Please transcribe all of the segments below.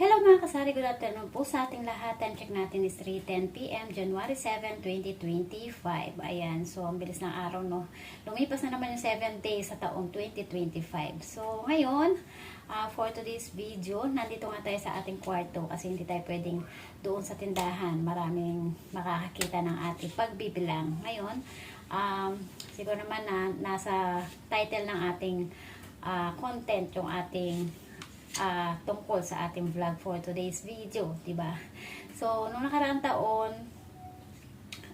Hello mga kasari, good afternoon po sa ating lahat. Time check natin is 3.10pm, January 7, 2025. Ayan, so ang bilis ng araw, no? Lumipas na naman yung 7 days sa taong 2025. So ngayon, uh, for today's video, nandito nga tayo sa ating kwarto kasi hindi tayo pwedeng doon sa tindahan. Maraming makakakita ng ating pagbibilang. Ngayon, um, siguro naman na nasa title ng ating uh, content yung ating ah, tungkol sa ating vlog for today's video, 'di ba? So, nung nakaraang taon,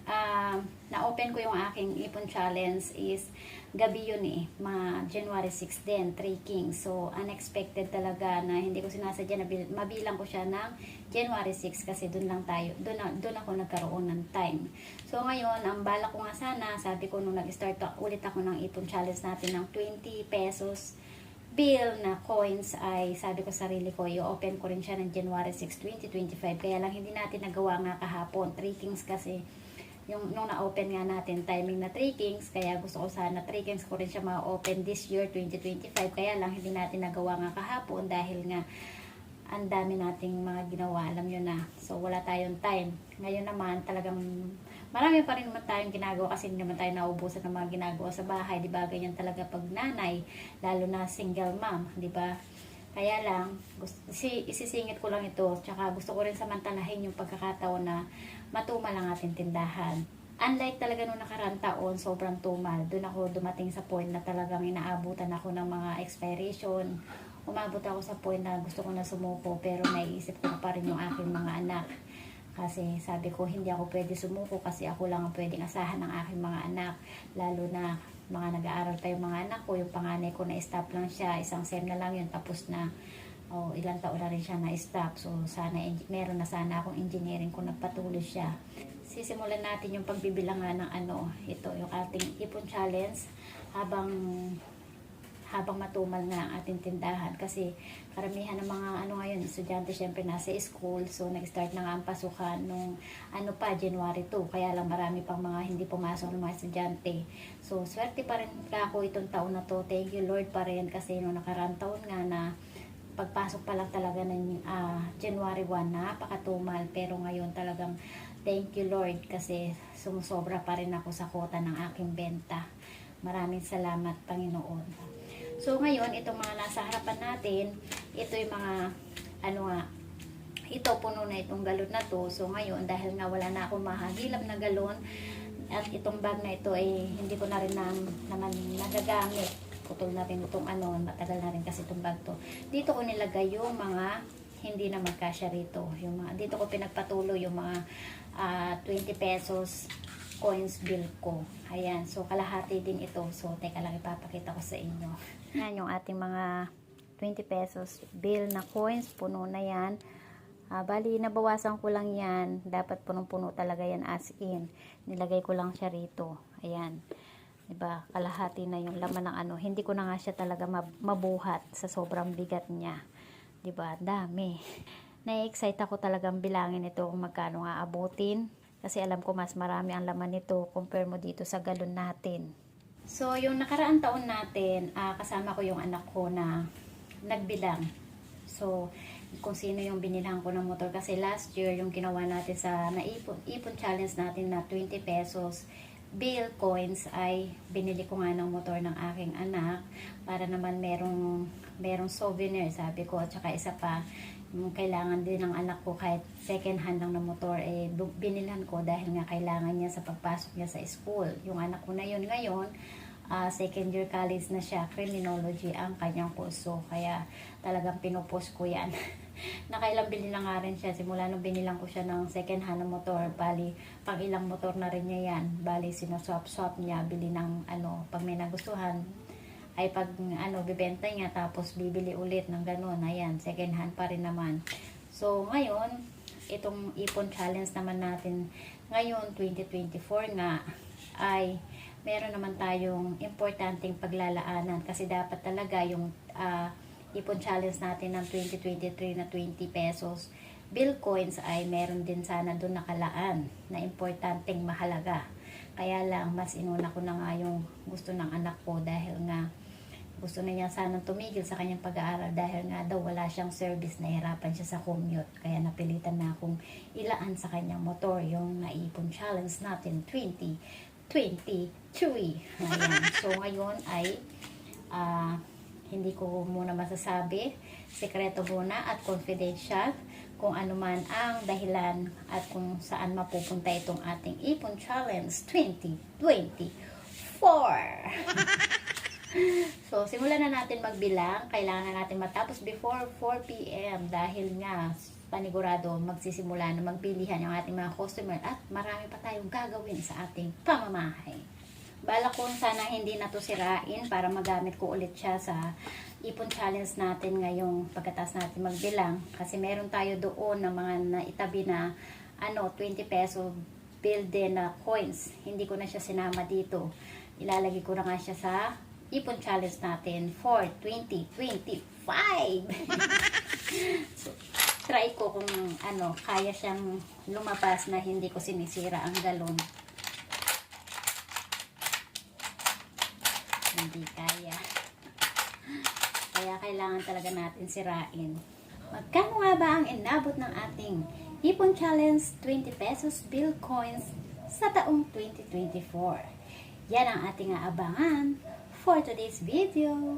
ah, na-open ko yung aking ipon challenge is gabi yun eh, mga January 6 din, 3 Kings. So, unexpected talaga na hindi ko sinasadya na bil- mabilang ko siya ng January 6 kasi doon lang tayo, doon, doon ako nagkaroon ng time. So, ngayon, ang bala ko nga sana, sabi ko nung nag-start ulit ako ng ipon challenge natin ng 20 pesos bill na coins ay sabi ko sa sarili ko, i-open ko rin siya ng January 6, 2025. Kaya lang hindi natin nagawa nga kahapon. 3 Kings kasi yung nung na-open nga natin timing na 3 Kings, kaya gusto ko sana 3 Kings ko rin siya ma-open this year 2025. Kaya lang hindi natin nagawa nga kahapon dahil nga ang dami nating mga ginawa, alam nyo na. So, wala tayong time. Ngayon naman, talagang marami pa rin naman tayong ginagawa kasi hindi naman tayo naubusan ng mga ginagawa sa bahay. Di ba? Ganyan talaga pag nanay, lalo na single mom. Di ba? Kaya lang, gusto, si, isisingit ko lang ito. Tsaka gusto ko rin samantalahin yung pagkakataon na matumal ang ating tindahan. Unlike talaga nung nakarang taon, sobrang tumal. Doon ako dumating sa point na talagang inaabutan ako ng mga expiration. Umabot ako sa point na gusto ko na sumuko pero naiisip ko pa rin yung aking mga anak. Kasi sabi ko hindi ako pwede sumuko kasi ako lang ang pwedeng asahan ng aking mga anak. Lalo na mga nag-aaral pa yung mga anak ko. Yung panganay ko na-stop lang siya. Isang sem na lang yun tapos na o ilang taon na rin siya na-stop. So, sana, meron na sana akong engineering kung nagpatuloy siya. Sisimulan natin yung pagbibilangan ng ano, ito, yung ating ipon challenge habang habang matumal nga ang ating tindahan. Kasi karamihan ng mga ano ngayon estudyante syempre nasa school. So nag-start na nga ang pasukan nung ano pa January 2 kaya lang marami pang mga hindi pumasok ng mga estudyante. So swerte pa rin ako itong taon na to. Thank you Lord pa rin. Kasi nung nakarang taon nga na pagpasok pa lang talaga ng ah, January 1 napakatumal. Pero ngayon talagang thank you Lord kasi sumusobra pa rin ako sa kota ng aking benta. Maraming salamat Panginoon so ngayon itong mga nasa harapan natin ito yung mga ano nga ito puno na itong galon na to. So ngayon dahil nga wala na akong mahagilap na galon at itong bag na ito ay hindi ko na rin na, naman nagagamit. Putol na rin itong ano matagal na rin kasi itong bag to. Dito ko nilagay yung mga hindi na magkasya rito. Yung mga, dito ko pinagpatuloy yung mga ah, 20 pesos coins bill ko. Ayan so kalahati din ito. So teka lang ipapakita ko sa inyo yan yung ating mga 20 pesos bill na coins puno na yan Ah, bali, nabawasan ko lang yan. Dapat punong-puno talaga yan as in. Nilagay ko lang siya rito. Ayan. 'Di ba Kalahati na yung laman ng ano. Hindi ko na nga siya talaga mab- mabuhat sa sobrang bigat niya. 'Di ba Dami. Na-excite ako talagang bilangin ito kung magkano nga abutin. Kasi alam ko mas marami ang laman nito compare mo dito sa galon natin. So, yung nakaraang taon natin, ah, kasama ko yung anak ko na nagbilang. So, kung sino yung binilhan ko ng motor. Kasi last year, yung ginawa natin sa naipon, ipon challenge natin na 20 pesos bill coins ay binili ko nga ng motor ng aking anak para naman merong merong souvenir sabi ko at saka isa pa kailangan din ng anak ko kahit second hand lang ng motor eh binilhan ko dahil nga kailangan niya sa pagpasok niya sa school yung anak ko na yun ngayon ah, second year college na siya, criminology ang kanyang puso. Kaya talagang pinupost ko yan. Nakailang bili na nga rin siya. Simula nung binilang ko siya ng second hand na motor, bali, pang ilang motor na rin niya yan. Bali, sinoswap-swap niya, bili ng ano, pag may nagustuhan, ay pag ano, bibenta niya, tapos bibili ulit ng ganun. Ayan, second hand pa rin naman. So, ngayon, itong ipon challenge naman natin ngayon 2024 nga ay meron naman tayong importanteng paglalaanan kasi dapat talaga yung ah, ipon challenge natin ng 2023 na 20 pesos bill coins ay meron din sana doon nakalaan na importanteng mahalaga kaya lang mas inuna ko na nga yung gusto ng anak ko dahil nga gusto na niya sanang tumigil sa kanyang pag-aaral dahil nga daw wala siyang service, nahirapan siya sa commute. Kaya napilitan na akong ilaan sa kanyang motor yung naipon challenge natin 2023. Ayan. So ngayon ay ah, hindi ko muna masasabi, sekreto muna at confidential kung ano man ang dahilan at kung saan mapupunta itong ating Ipon Challenge 2024. so, simulan na natin magbilang. Kailangan na natin matapos before 4 p.m. dahil nga panigurado magsisimula na magpilihan yung ating mga customer at marami pa tayong gagawin sa ating pamamahay. Bala ko sana hindi na to sirain para magamit ko ulit siya sa ipon challenge natin ngayong pagkatas natin magbilang. Kasi meron tayo doon ng mga naitabi na ano, 20 peso bill din na coins. Hindi ko na siya sinama dito. Ilalagay ko na nga siya sa ipon challenge natin for 2025. so, try ko kung ano, kaya siyang lumabas na hindi ko sinisira ang galon. Hindi kaya. Kaya kailangan talaga natin sirain. Magkano nga ba ang inabot ng ating Ipon Challenge 20 pesos bill coins sa taong 2024? Yan ang ating aabangan for today's video.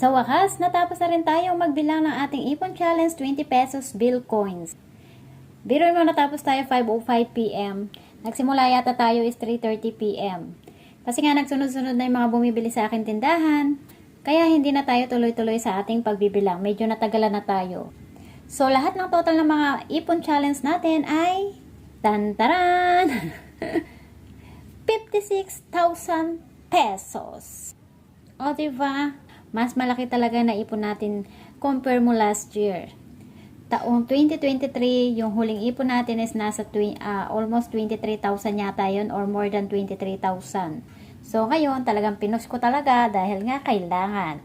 Sa wakas, natapos na rin tayong magbilang ng ating Ipon Challenge 20 pesos bill coins. Biro mo natapos tayo 5.05pm. Nagsimula yata tayo is 3.30pm. Kasi nga nagsunod-sunod na yung mga bumibili sa akin tindahan. Kaya hindi na tayo tuloy-tuloy sa ating pagbibilang. Medyo natagalan na tayo. So lahat ng total ng mga Ipon Challenge natin ay tantaran! 56,000 pesos. O, diba? Mas malaki talaga na ipon natin compare mo last year. Taong 2023, yung huling ipon natin is nasa ah, almost 23,000 yata yun or more than 23,000. So, ngayon, talagang pinus ko talaga dahil nga kailangan.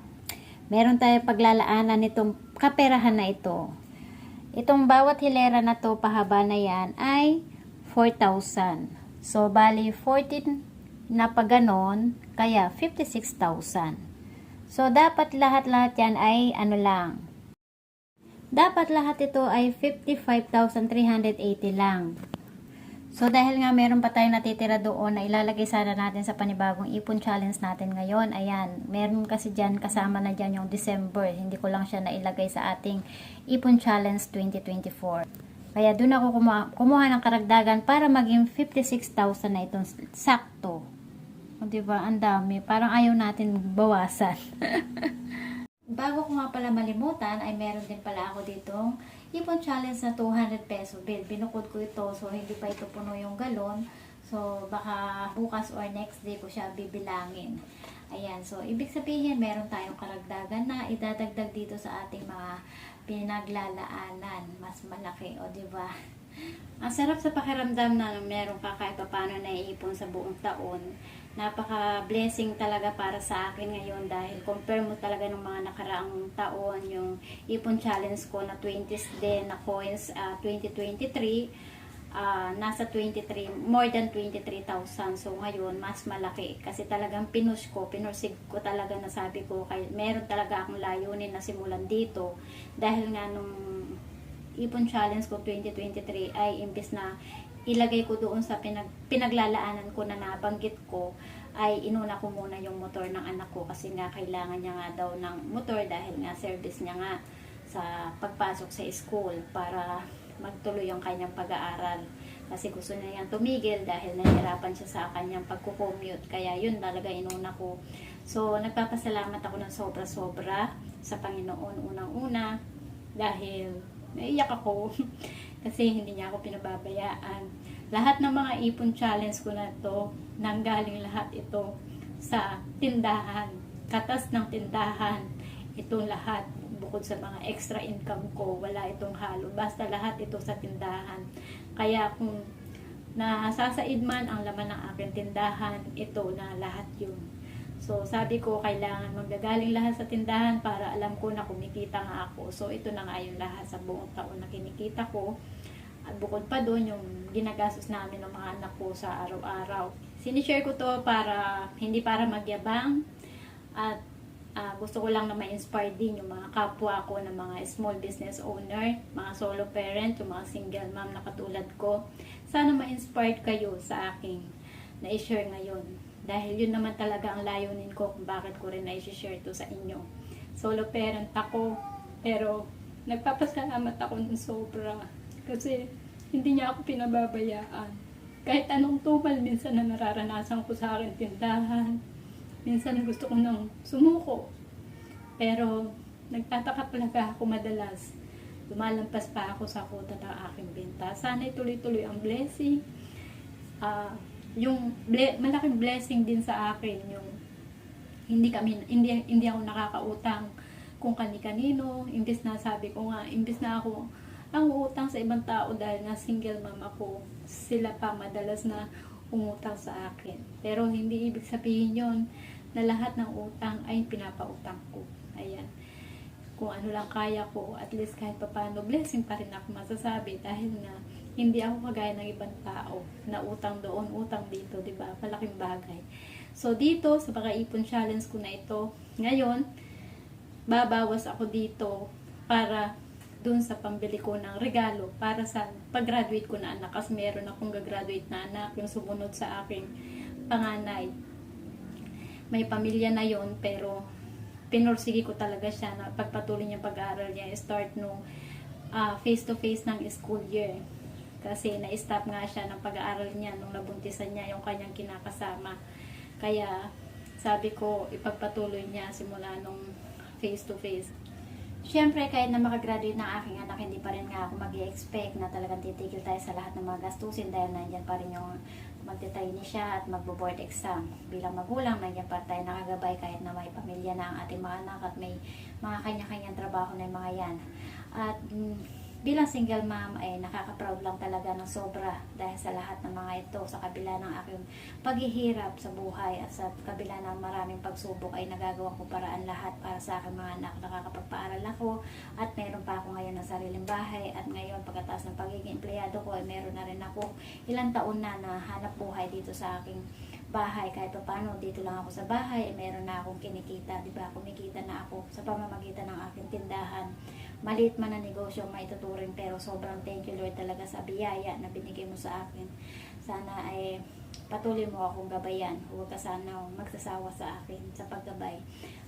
Meron tayo paglalaanan nitong kaperahan na ito. Itong bawat hilera na to, pahaba na yan, ay 4,000. So, bali 14 na pa ganon, kaya 56,000. So, dapat lahat-lahat yan ay ano lang. Dapat lahat ito ay 55,380 lang. So, dahil nga meron pa tayong natitira doon na ilalagay sana natin sa panibagong ipon challenge natin ngayon. Ayan, meron kasi dyan, kasama na dyan yung December. Hindi ko lang siya nailagay sa ating ipon challenge 2024. Kaya doon ako kumuha, kumuha ng karagdagan para maging 56,000 na itong sakto. O, diba? Ang dami. Parang ayaw natin bawasan. Bago ko nga pala malimutan, ay meron din pala ako ditong Ipon Challenge na 200 peso bill. Binukod ko ito, so hindi pa ito puno yung galon. So, baka bukas or next day ko siya bibilangin. Ayan, so ibig sabihin, meron tayong karagdagan na idadagdag dito sa ating mga pinaglalaanan. Mas malaki, o ba? Ang sarap sa pakiramdam na meron ka kahit pa paano naiipon sa buong taon. Napaka-blessing talaga para sa akin ngayon dahil compare mo talaga ng mga nakaraang taon yung ipon challenge ko na 20s din na coins ah, 2023 ah, nasa 23 more than 23,000 so ngayon mas malaki. Kasi talagang pinush ko pinursig ko talaga na sabi ko kay meron talaga akong layunin na simulan dito. Dahil nga nung Ipon Challenge ko 2023 ay imbes na ilagay ko doon sa pinag, pinaglalaanan ko na nabanggit ko ay inuna ko muna yung motor ng anak ko kasi nga kailangan niya nga daw ng motor dahil nga service niya nga sa pagpasok sa school para magtuloy ang kanyang pag-aaral. Kasi gusto niya yan tumigil dahil nahirapan siya sa kanyang pagkukommute kaya yun talaga inuna ko. So nagpapasalamat ako ng sobra-sobra sa Panginoon unang-una dahil naiyak ako kasi hindi niya ako pinababayaan. Lahat ng mga ipon challenge ko na to, nanggaling lahat ito sa tindahan, katas ng tindahan, itong lahat bukod sa mga extra income ko, wala itong halo. Basta lahat ito sa tindahan. Kaya kung nasasaid man ang laman ng aking tindahan, ito na lahat yun. So, sabi ko, kailangan magagaling lahat sa tindahan para alam ko na kumikita nga ako. So, ito na nga yung lahat sa buong taon na kinikita ko. At bukod pa doon, yung ginagastos namin ng mga anak ko sa araw-araw. Sinishare ko to para, hindi para magyabang, at ah, gusto ko lang na ma-inspire din yung mga kapwa ko na mga small business owner, mga solo parent, yung mga single mom na katulad ko. Sana ma-inspired kayo sa aking na-share ngayon. Dahil yun naman talaga ang layunin ko kung bakit ko rin na-share to sa inyo. Solo parent ako, pero nagpapasalamat ako ng sobra. Kasi hindi niya ako pinababayaan. Kahit anong tumal minsan na nararanasan ko sa akin tindahan, minsan gusto ko nang sumuko. Pero nagtataka talaga ako madalas. Lumalampas pa ako sa kuta ng aking benta. Sana tuloy-tuloy ang blessing. Ah, yung ble- malaking blessing din sa akin yung hindi kami hindi hindi ako nakakautang kung kani-kanino imbes na sabi ko nga imbes na ako ang utang sa ibang tao dahil nga single mom ako sila pa madalas na umutang sa akin pero hindi ibig sabihin yon na lahat ng utang ay pinapautang ko ayan kung ano lang kaya ko at least kahit papano blessing pa rin ako masasabi dahil nga hindi ako kagaya ng ibang tao na utang doon, utang dito, 'di ba? Malaking bagay. So dito sa mga ipon challenge ko na ito, ngayon babawas ako dito para dun sa pambili ko ng regalo para sa pag-graduate ko na anak. Kasi meron akong gagraduate na anak yung sumunod sa aking panganay. May pamilya na yon pero pinursige ko talaga siya na pagpatuloy niya pag-aaral niya start no face to face ng school year. Kasi na-stop nga siya ng pag-aaral niya nung nabuntisan niya yung kanyang kinakasama. Kaya sabi ko ipagpatuloy niya simula nung face to face Siyempre, kahit na makagraduate ng aking anak, hindi pa rin nga ako mag expect na talagang titigil tayo sa lahat ng mga gastusin dahil nandyan pa rin yung magte-trainee siya at magbo-board exam. Bilang magulang, nandyan pa tayo nakagabay kahit na may pamilya na ang ating mga anak at may mga kanya-kanyang trabaho na yung mga yan. At mm, bilang single mom ay nakaka-proud lang talaga ng sobra dahil sa lahat ng mga ito sa kabila ng aking paghihirap sa buhay at sa kabila ng maraming pagsubok ay nagagawa ko paraan lahat para sa aking mga anak. Nakakapagpaaral ako at meron pa ako ngayon ng sariling bahay at ngayon pagkatapos ng pagiging empleyado ko ay meron na rin ako ilang taon na na hanap buhay dito sa aking bahay. Kahit pa paano dito lang ako sa bahay eh, meron na akong kinikita di ba? Kumikita na ako sa pamamagitan ng aking tindahan maliit man na negosyo maituturing pero sobrang thank you Lord talaga sa biyaya na binigay mo sa akin sana ay patuloy mo akong gabayan huwag ka sana magsasawa sa akin sa paggabay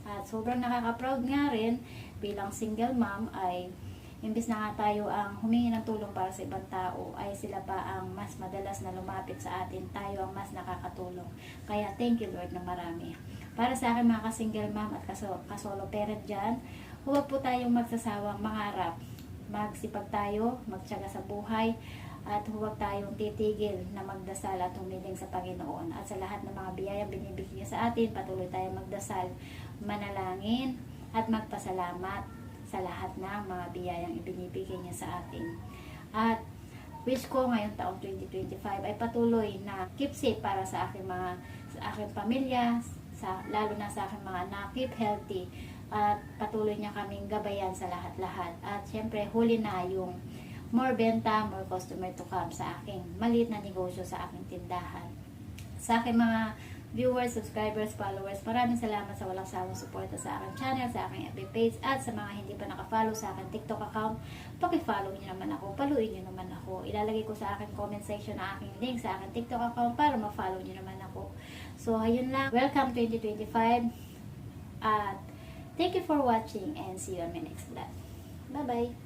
at sobrang nakaka-proud nga rin bilang single mom ay imbis na nga tayo ang humingi ng tulong para sa ibang tao, ay sila pa ang mas madalas na lumapit sa atin. Tayo ang mas nakakatulong. Kaya thank you Lord na marami. Para sa akin mga ka-single mom at kaso- kasolo parent dyan, huwag po tayong magsasawang mangarap. Magsipag tayo, magtyaga sa buhay, at huwag tayong titigil na magdasal at humiling sa Panginoon. At sa lahat ng mga biyayang binibigay niya sa atin, patuloy tayong magdasal, manalangin, at magpasalamat sa lahat ng mga biyayang ibinibigay niya sa atin. At wish ko ngayong taong 2025 ay patuloy na keep safe para sa aking mga sa aking pamilya, sa lalo na sa aking mga anak, keep healthy at patuloy niya kaming gabayan sa lahat-lahat. At syempre, huli na yung more benta, more customer to come sa aking maliit na negosyo sa aking tindahan. Sa aking mga viewers, subscribers, followers, maraming salamat sa walang sawang suporta sa aking channel, sa aking FB page, at sa mga hindi pa nakafollow sa aking TikTok account, pakifollow niyo naman ako, paluin niyo naman ako. Ilalagay ko sa aking comment section na aking link sa aking TikTok account para ma-follow niyo naman ako. So, ayun lang. Welcome 2025. At thank you for watching and see you on my next vlog. Bye-bye!